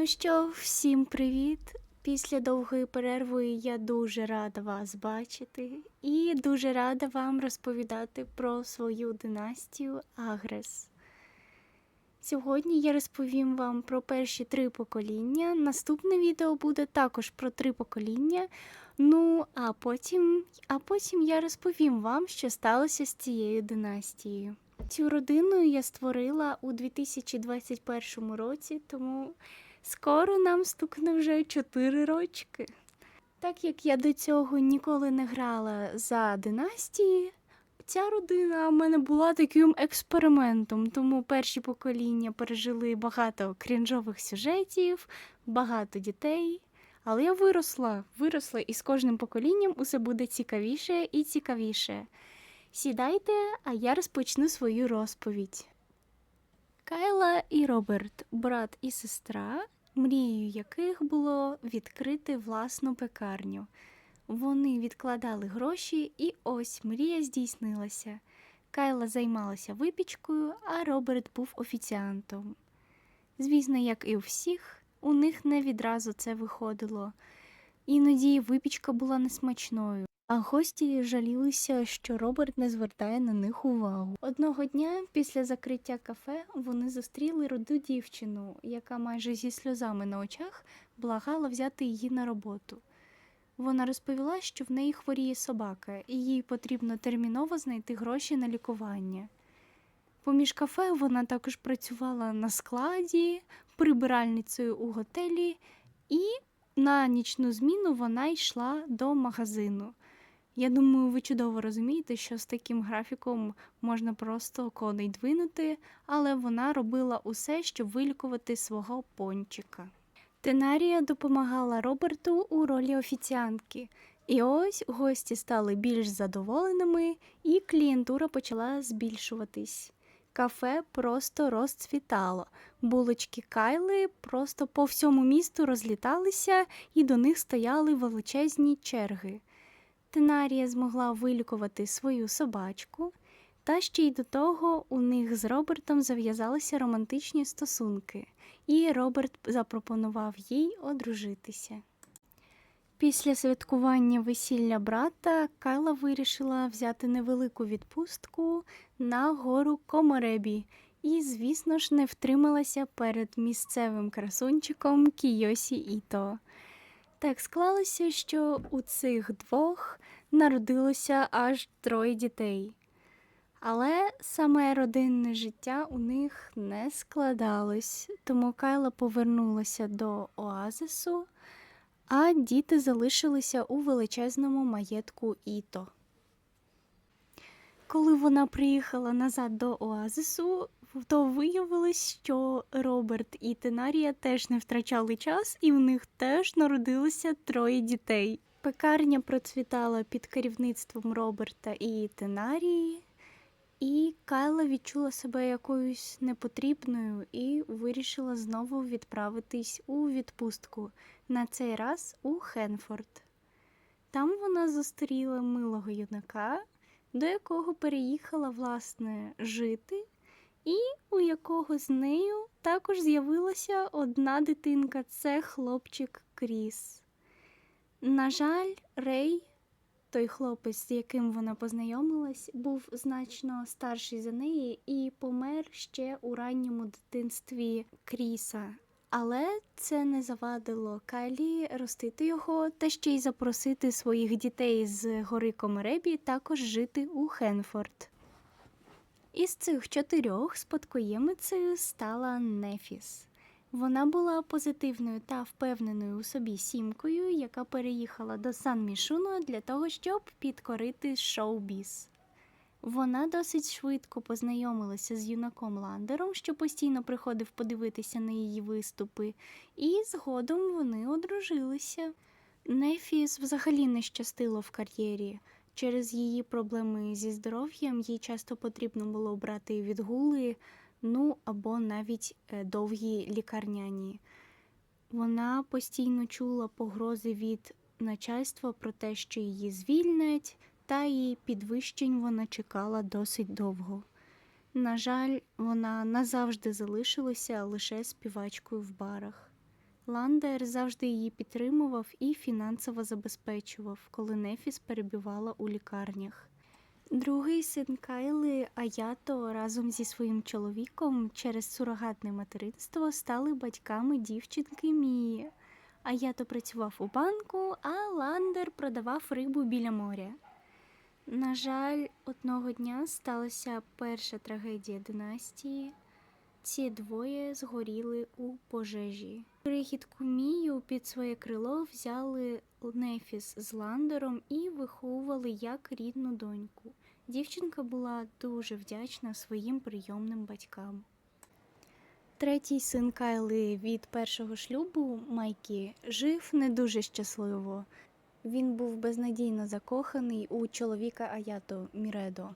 Ну що, всім привіт! Після довгої перерви я дуже рада вас бачити і дуже рада вам розповідати про свою династію Агрес. Сьогодні я розповім вам про перші три покоління. Наступне відео буде також про три покоління. Ну, а потім, а потім я розповім вам, що сталося з цією династією. Цю родину я створила у 2021 році, тому скоро нам стукне вже 4 рочки. Так як я до цього ніколи не грала за династії, ця родина в мене була таким експериментом, тому перші покоління пережили багато крінжових сюжетів, багато дітей. Але я виросла, виросла, і з кожним поколінням усе буде цікавіше і цікавіше. Сідайте, а я розпочну свою розповідь. Кайла і Роберт, брат і сестра, мрією яких було відкрити власну пекарню. Вони відкладали гроші, і ось мрія здійснилася. Кайла займалася випічкою, а Роберт був офіціантом. Звісно, як і у всіх, у них не відразу це виходило. Іноді випічка була несмачною, а гості жалілися, що Роберт не звертає на них увагу. Одного дня після закриття кафе вони зустріли руду дівчину, яка майже зі сльозами на очах благала взяти її на роботу. Вона розповіла, що в неї хворіє собака, і їй потрібно терміново знайти гроші на лікування. Поміж кафе вона також працювала на складі, прибиральницею у готелі, і на нічну зміну вона йшла до магазину. Я думаю, ви чудово розумієте, що з таким графіком можна просто коней двинути, але вона робила усе, щоб вилікувати свого пончика. Тенарія допомагала Роберту у ролі офіціантки. І ось гості стали більш задоволеними, і клієнтура почала збільшуватись. Кафе просто розцвітало. Булочки Кайли просто по всьому місту розліталися, і до них стояли величезні черги. Тенарія змогла вилікувати свою собачку, та ще й до того у них з Робертом зав'язалися романтичні стосунки, і Роберт запропонував їй одружитися. Після святкування весілля брата Кайла вирішила взяти невелику відпустку на гору Коморебі і, звісно ж, не втрималася перед місцевим красунчиком Кійосі Іто. Так склалося, що у цих двох народилося аж троє дітей. Але саме родинне життя у них не складалось, тому Кайла повернулася до оазису, а діти залишилися у величезному маєтку Іто. Коли вона приїхала назад до оазису, то виявилось, що Роберт і Тенарія теж не втрачали час, і у них теж народилося троє дітей. Пекарня процвітала під керівництвом Роберта і Тенарії, і Кайла відчула себе якоюсь непотрібною і вирішила знову відправитись у відпустку, на цей раз у Хенфорд. Там вона зустріла милого юнака, до якого переїхала власне жити, і у якого з нею також з'явилася одна дитинка це хлопчик Кріс. На жаль, Рей, той хлопець, з яким вона познайомилась, був значно старший за неї і помер ще у ранньому дитинстві Кріса. Але це не завадило Кайлі ростити його та ще й запросити своїх дітей з гори Комеребі також жити у Хенфорд. Із цих чотирьох спадкоємицею стала Нефіс. Вона була позитивною та впевненою у собі сімкою, яка переїхала до Сан Мішуно для того, щоб підкорити шоу-біз. Вона досить швидко познайомилася з юнаком Ландером, що постійно приходив подивитися на її виступи, і згодом вони одружилися. Нефіс взагалі не щастило в кар'єрі. Через її проблеми зі здоров'ям їй часто потрібно було брати відгули, ну або навіть е, довгі лікарняні. Вона постійно чула погрози від начальства про те, що її звільнять, та і підвищень вона чекала досить довго. На жаль, вона назавжди залишилася лише співачкою в барах. Ландер завжди її підтримував і фінансово забезпечував, коли Нефіс перебувала у лікарнях. Другий син Кайли Аято разом зі своїм чоловіком через сурогатне материнство стали батьками дівчинки Мії. Аято працював у банку, а Ландер продавав рибу біля моря. На жаль, одного дня сталася перша трагедія династії. Ці двоє згоріли у пожежі. Крихітку Мію під своє крило взяли Нефіс з Ландером і виховували як рідну доньку. Дівчинка була дуже вдячна своїм прийомним батькам. Третій син Кайли від першого шлюбу Майкі жив не дуже щасливо. Він був безнадійно закоханий у чоловіка Аято Міредо.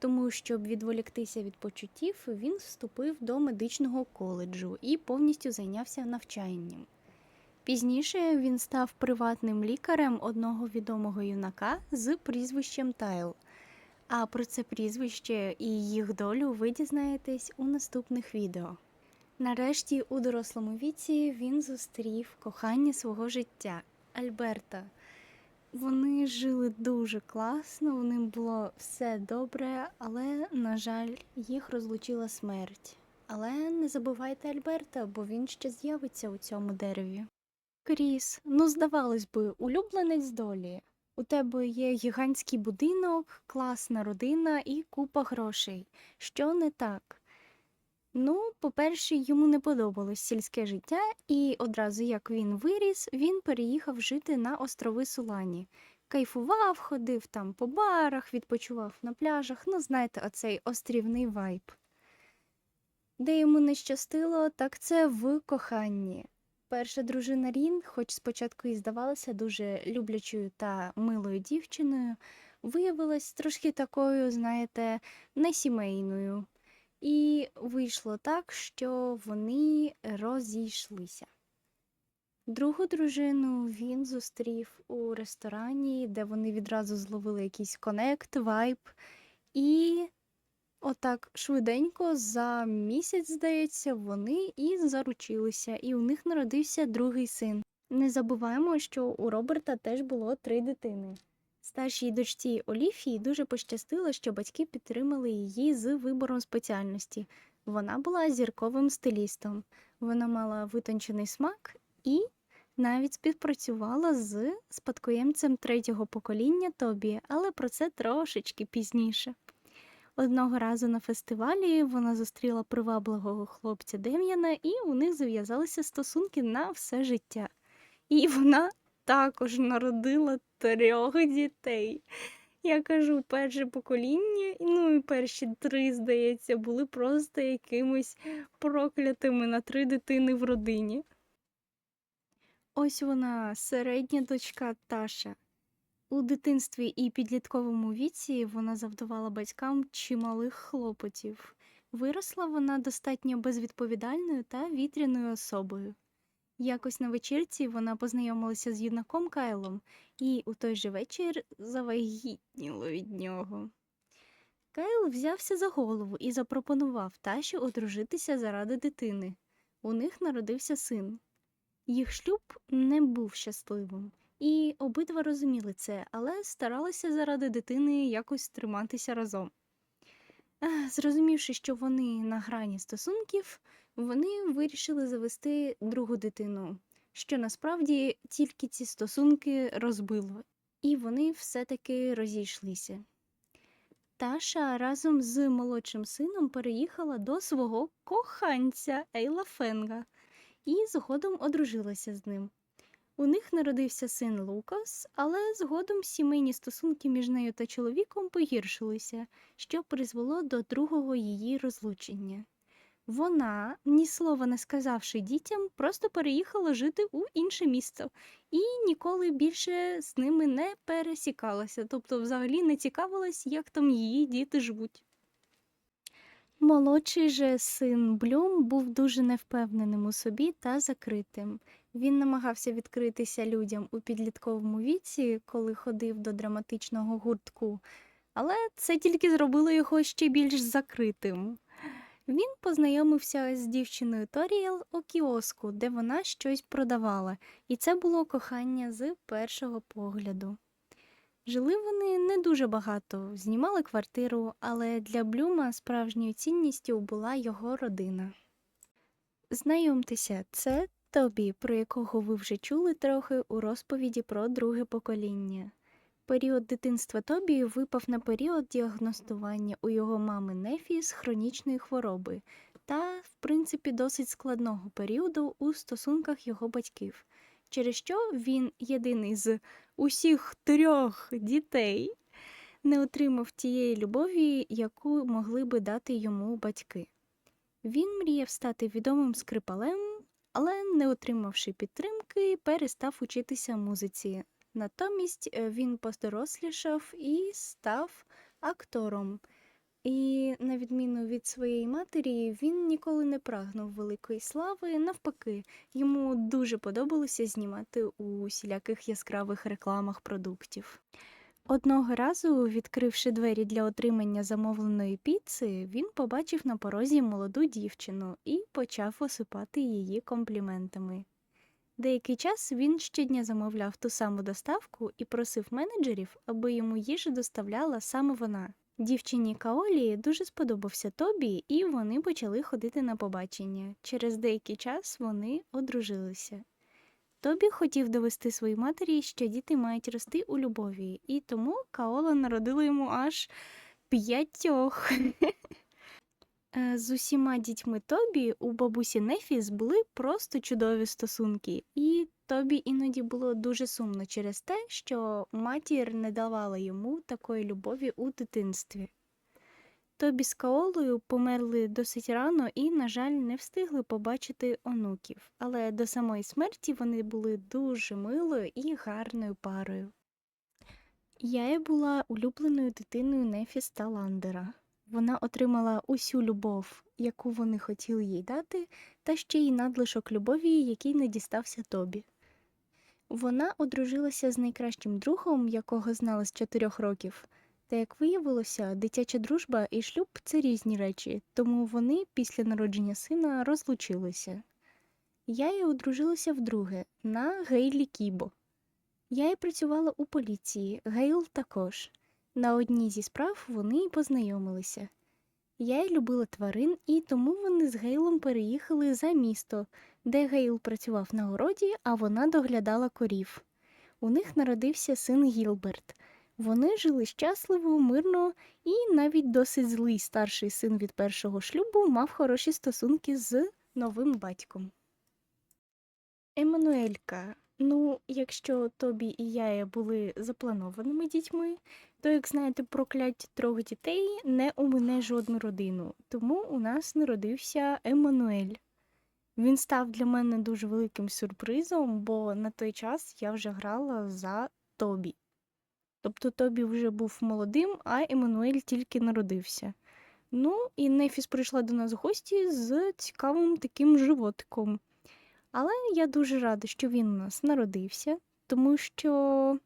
Тому, щоб відволіктися від почуттів, він вступив до медичного коледжу і повністю зайнявся навчанням. Пізніше він став приватним лікарем одного відомого юнака з прізвищем Тайл. А про це прізвище і їх долю ви дізнаєтесь у наступних відео. Нарешті, у дорослому віці, він зустрів кохання свого життя Альберта. Вони жили дуже класно, них було все добре, але, на жаль, їх розлучила смерть. Але не забувайте Альберта, бо він ще з'явиться у цьому дереві. Кріс, ну здавалось би, улюбленець долі. У тебе є гігантський будинок, класна родина і купа грошей. Що не так? Ну, по-перше, йому не подобалось сільське життя, і одразу як він виріс, він переїхав жити на острови Сулані. Кайфував, ходив там по барах, відпочивав на пляжах. Ну, знаєте, оцей острівний вайб. Де йому не щастило, так це в коханні. Перша дружина Рін, хоч спочатку і здавалася дуже люблячою та милою дівчиною, виявилась трошки такою, знаєте, несімейною. І вийшло так, що вони розійшлися. Другу дружину він зустрів у ресторані, де вони відразу зловили якийсь конект, вайб. І отак швиденько за місяць, здається, вони і заручилися, і у них народився другий син. Не забуваємо, що у Роберта теж було три дитини. Старшій дочці Оліфії дуже пощастило, що батьки підтримали її з вибором спеціальності. Вона була зірковим стилістом. Вона мала витончений смак і навіть співпрацювала з спадкоємцем третього покоління Тобі, але про це трошечки пізніше. Одного разу на фестивалі вона зустріла привабливого хлопця Дем'яна, і у них зав'язалися стосунки на все життя. І вона також народила трьох дітей. Я кажу, перше покоління, ну і перші три, здається, були просто якимось проклятими на три дитини в родині. Ось вона, середня дочка Таша. У дитинстві і підлітковому віці вона завдавала батькам чималих хлопотів. Виросла вона достатньо безвідповідальною та вітряною особою. Якось на вечірці вона познайомилася з юнаком Кайлом і у той же вечір завагітніла від нього. Кайл взявся за голову і запропонував Таші одружитися заради дитини. У них народився син. Їх шлюб не був щасливим, і обидва розуміли це, але старалися заради дитини якось триматися разом. Зрозумівши, що вони на грані стосунків, вони вирішили завести другу дитину, що насправді тільки ці стосунки розбило, і вони все-таки розійшлися. Таша разом з молодшим сином переїхала до свого коханця Ейла Фенга і згодом одружилася з ним. У них народився син Лукас, але згодом сімейні стосунки між нею та чоловіком погіршилися, що призвело до другого її розлучення. Вона, ні слова не сказавши дітям, просто переїхала жити у інше місто і ніколи більше з ними не пересікалася, тобто взагалі не цікавилась, як там її діти живуть. Молодший же син Блюм був дуже невпевненим у собі та закритим. Він намагався відкритися людям у підлітковому віці, коли ходив до драматичного гуртку, але це тільки зробило його ще більш закритим. Він познайомився з дівчиною Торіел у кіоску, де вона щось продавала, і це було кохання з першого погляду. Жили вони не дуже багато, знімали квартиру, але для Блюма справжньою цінністю була його родина. Знайомтеся, це Тобі, про якого ви вже чули трохи у розповіді про друге покоління. Період дитинства Тобі випав на період діагностування у його мами Нефі з хронічної хвороби та, в принципі, досить складного періоду у стосунках його батьків, через що він єдиний з усіх трьох дітей не отримав тієї любові, яку могли би дати йому батьки. Він мріяв стати відомим скрипалем, але, не отримавши підтримки, перестав учитися музиці. Натомість е, він подорослішав і став актором. І, на відміну від своєї матері, він ніколи не прагнув великої слави. Навпаки, йому дуже подобалося знімати у усіляких яскравих рекламах продуктів. Одного разу, відкривши двері для отримання замовленої піци, він побачив на порозі молоду дівчину і почав осипати її компліментами. Деякий час він щодня замовляв ту саму доставку і просив менеджерів, аби йому їжу доставляла саме вона. Дівчині Каолі дуже сподобався Тобі, і вони почали ходити на побачення. Через деякий час вони одружилися. Тобі хотів довести своїй матері, що діти мають рости у любові, і тому Каола народила йому аж п'ятьох. З усіма дітьми Тобі у бабусі Нефіс були просто чудові стосунки, і Тобі іноді було дуже сумно через те, що матір не давала йому такої любові у дитинстві. Тобі з Каолою померли досить рано і, на жаль, не встигли побачити онуків, але до самої смерті вони були дуже милою і гарною парою. Я була улюбленою дитиною Нефіс та Ландера. Вона отримала усю любов, яку вони хотіли їй дати, та ще й надлишок любові, який не дістався Тобі. Вона одружилася з найкращим другом, якого знала з чотирьох років. Та як виявилося, дитяча дружба і шлюб це різні речі, тому вони після народження сина розлучилися. Я й одружилася вдруге на Гейлі Кібо. Я й працювала у поліції, Гейл також. На одній зі справ вони й познайомилися. Я й любила тварин, і тому вони з Гейлом переїхали за місто, де Гейл працював на городі, а вона доглядала корів. У них народився син Гілберт. Вони жили щасливо, мирно, і навіть досить злий старший син від першого шлюбу мав хороші стосунки з новим батьком. Еммануелька. Ну, якщо Тобі і я були запланованими дітьми, то, як знаєте, прокляття трьох дітей не умине жодну родину. Тому у нас народився Еммануель. Він став для мене дуже великим сюрпризом, бо на той час я вже грала за Тобі. Тобто Тобі вже був молодим, а Еммануель тільки народився. Ну, і Нефіс прийшла до нас в гості з цікавим таким животиком. Але я дуже рада, що він у нас народився, тому що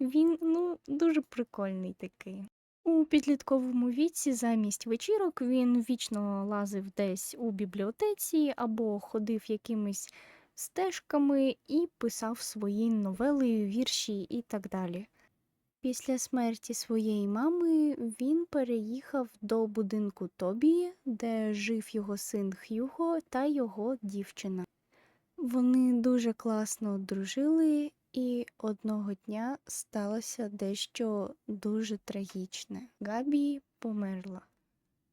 він ну, дуже прикольний такий. У підлітковому віці замість вечірок він вічно лазив десь у бібліотеці або ходив якимись стежками і писав свої новели, вірші і так далі. Після смерті своєї мами він переїхав до будинку Тобі, де жив його син Х'юго та його дівчина. Вони дуже класно дружили, і одного дня сталося дещо дуже трагічне. Габі померла.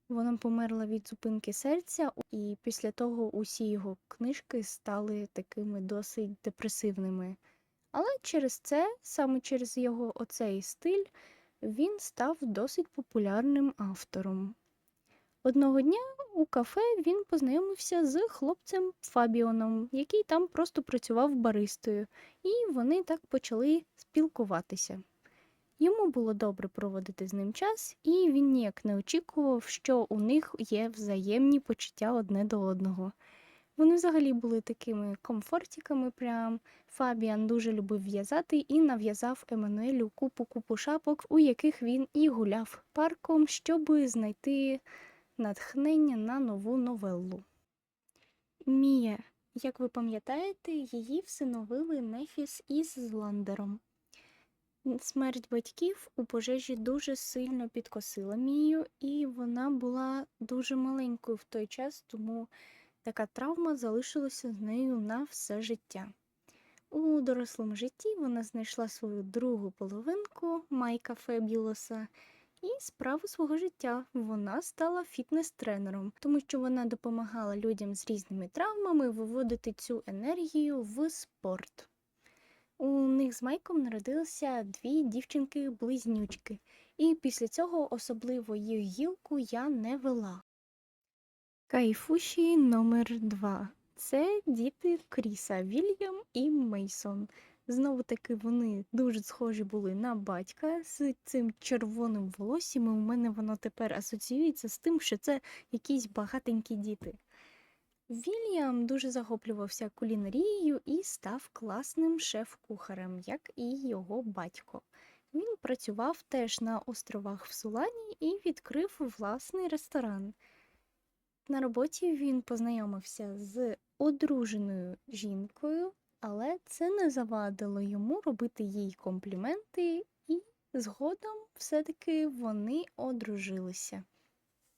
Вона померла від зупинки серця, і після того усі його книжки стали такими досить депресивними. Але через це, саме через його оцей стиль, він став досить популярним автором. Одного дня у кафе він познайомився з хлопцем Фабіоном, який там просто працював баристою, і вони так почали спілкуватися. Йому було добре проводити з ним час, і він ніяк не очікував, що у них є взаємні почуття одне до одного. Вони взагалі були такими комфортиками. Прям Фабіан дуже любив в'язати і нав'язав Еммануелю купу купу шапок, у яких він і гуляв парком, щоб знайти натхнення на нову новелу. Мія, як ви пам'ятаєте, її всиновили Нефіс із Зландером. Смерть батьків у пожежі дуже сильно підкосила Мію, і вона була дуже маленькою в той час, тому така травма залишилася з нею на все життя. У дорослому житті вона знайшла свою другу половинку Майка Фебюлоса і справу свого життя вона стала фітнес-тренером, тому що вона допомагала людям з різними травмами виводити цю енергію в спорт. У них з Майком народилися дві дівчинки-близнючки, і після цього особливо їх гілку я не вела. Кайфуші номер 2 це діти Кріса Вільям і Мейсон. Знову таки вони дуже схожі були на батька з цим червоним волоссям. і У мене воно тепер асоціюється з тим, що це якісь багатенькі діти. Вільям дуже захоплювався кулінарією і став класним шеф-кухарем, як і його батько. Він працював теж на островах в Сулані і відкрив власний ресторан. На роботі він познайомився з одруженою жінкою, але це не завадило йому робити їй компліменти, і згодом все-таки вони одружилися.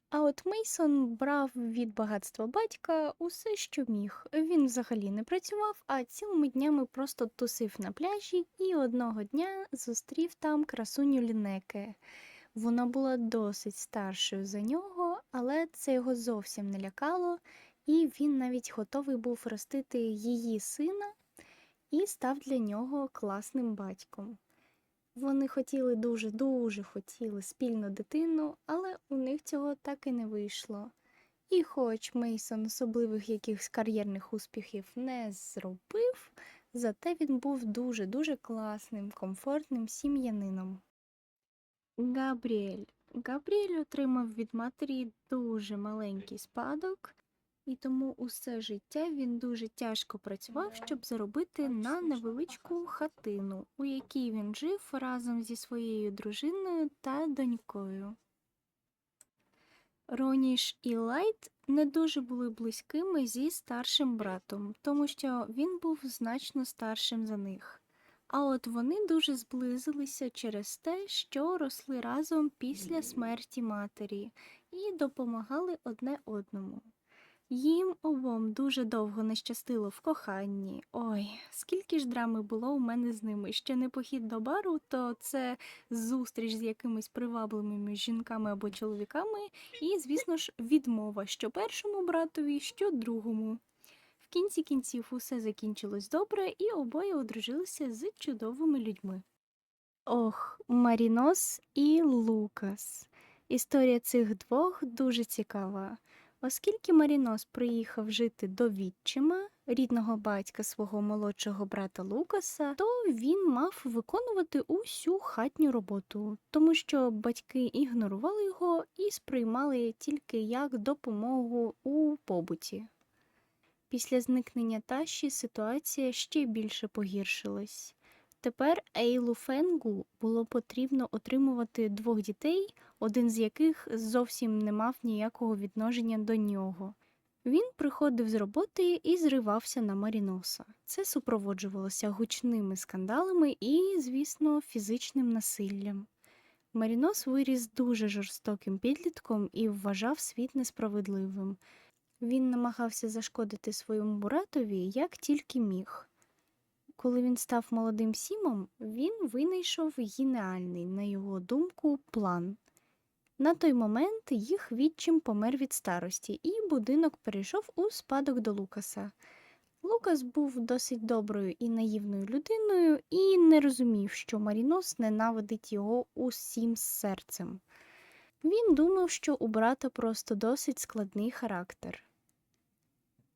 А от Мейсон брав від багатства батька усе, що міг. Він взагалі не працював, а цілими днями просто тусив на пляжі і одного дня зустрів там красуню Лінеке. Вона була досить старшою за нього, але це його зовсім не лякало, і він навіть готовий був ростити її сина і став для нього класним батьком. Вони хотіли дуже-дуже хотіли спільну дитину, але у них цього так і не вийшло. І хоч Мейсон особливих якихось кар'єрних успіхів не зробив, зате він був дуже-дуже класним, комфортним сім'янином. Габріель. Габріель отримав від матері дуже маленький спадок, і тому усе життя він дуже тяжко працював, щоб заробити на невеличку хатину, у якій він жив разом зі своєю дружиною та донькою. Роніш і Лайт не дуже були близькими зі старшим братом, тому що він був значно старшим за них. А от вони дуже зблизилися через те, що росли разом після смерті матері і допомагали одне одному. Їм обом дуже довго не щастило в коханні. Ой, скільки ж драми було у мене з ними. Ще не похід до бару, то це зустріч з якимись привабливими жінками або чоловіками, і, звісно ж, відмова що першому братові, що другому. В кінці кінців усе закінчилось добре, і обоє одружилися з чудовими людьми. Ох, Марінос і Лукас. Історія цих двох дуже цікава. Оскільки Марінос приїхав жити до відчима, рідного батька свого молодшого брата Лукаса, то він мав виконувати усю хатню роботу, тому що батьки ігнорували його і сприймали тільки як допомогу у побуті. Після зникнення Таші ситуація ще більше погіршилась. Тепер Ейлу Фенгу було потрібно отримувати двох дітей, один з яких зовсім не мав ніякого відношення до нього. Він приходив з роботи і зривався на Маріноса. Це супроводжувалося гучними скандалами і, звісно, фізичним насиллям. Марінос виріс дуже жорстоким підлітком і вважав світ несправедливим. Він намагався зашкодити своєму братові як тільки міг. Коли він став молодим сімом, він винайшов геніальний, на його думку, план. На той момент їх відчим помер від старості, і будинок перейшов у спадок до Лукаса. Лукас був досить доброю і наївною людиною і не розумів, що Марінос ненавидить його усім серцем. Він думав, що у брата просто досить складний характер.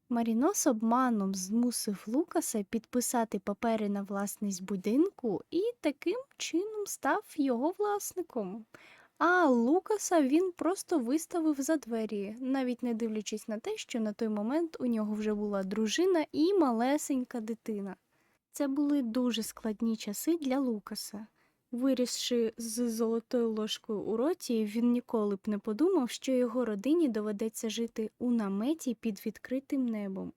Марінос обманом змусив Лукаса підписати папери на власність будинку і таким чином став його власником. А Лукаса він просто виставив за двері, навіть не дивлячись на те, що на той момент у нього вже була дружина і малесенька дитина. Це були дуже складні часи для Лукаса. Вирісши з золотою ложкою у роті, він ніколи б не подумав, що його родині доведеться жити у наметі під відкритим небом.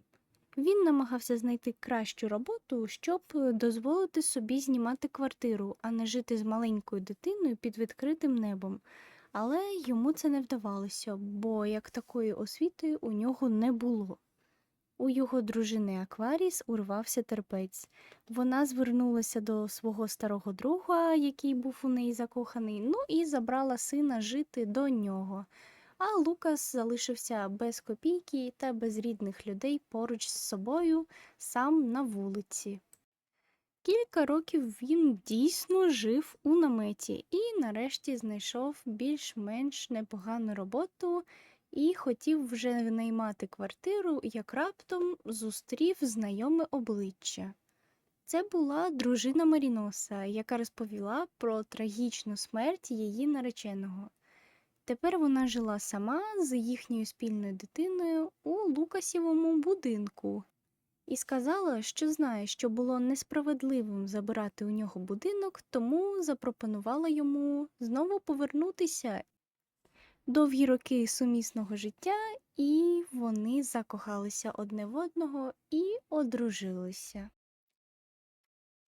Він намагався знайти кращу роботу, щоб дозволити собі знімати квартиру, а не жити з маленькою дитиною під відкритим небом. Але йому це не вдавалося, бо як такої освіти у нього не було. У його дружини Акваріс урвався терпець. Вона звернулася до свого старого друга, який був у неї закоханий, ну і забрала сина жити до нього. А Лукас залишився без копійки та без рідних людей поруч з собою, сам на вулиці. Кілька років він дійсно жив у наметі і нарешті знайшов більш-менш непогану роботу і хотів вже винаймати квартиру, як раптом зустрів знайоме обличчя. Це була дружина Маріноса, яка розповіла про трагічну смерть її нареченого. Тепер вона жила сама з їхньою спільною дитиною у Лукасівому будинку і сказала, що знає, що було несправедливим забирати у нього будинок, тому запропонувала йому знову повернутися. Довгі роки сумісного життя, і вони закохалися одне в одного і одружилися.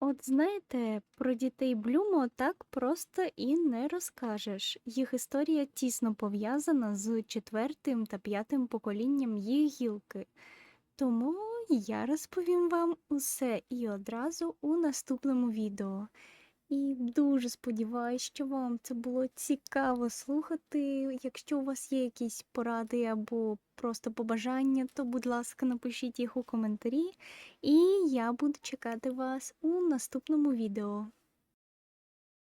От знаєте, про дітей Блюмо так просто і не розкажеш. Їх історія тісно пов'язана з четвертим та п'ятим поколінням їх гілки. Тому я розповім вам усе і одразу у наступному відео. І дуже сподіваюся, що вам це було цікаво слухати. Якщо у вас є якісь поради або просто побажання, то, будь ласка, напишіть їх у коментарі, і я буду чекати вас у наступному відео.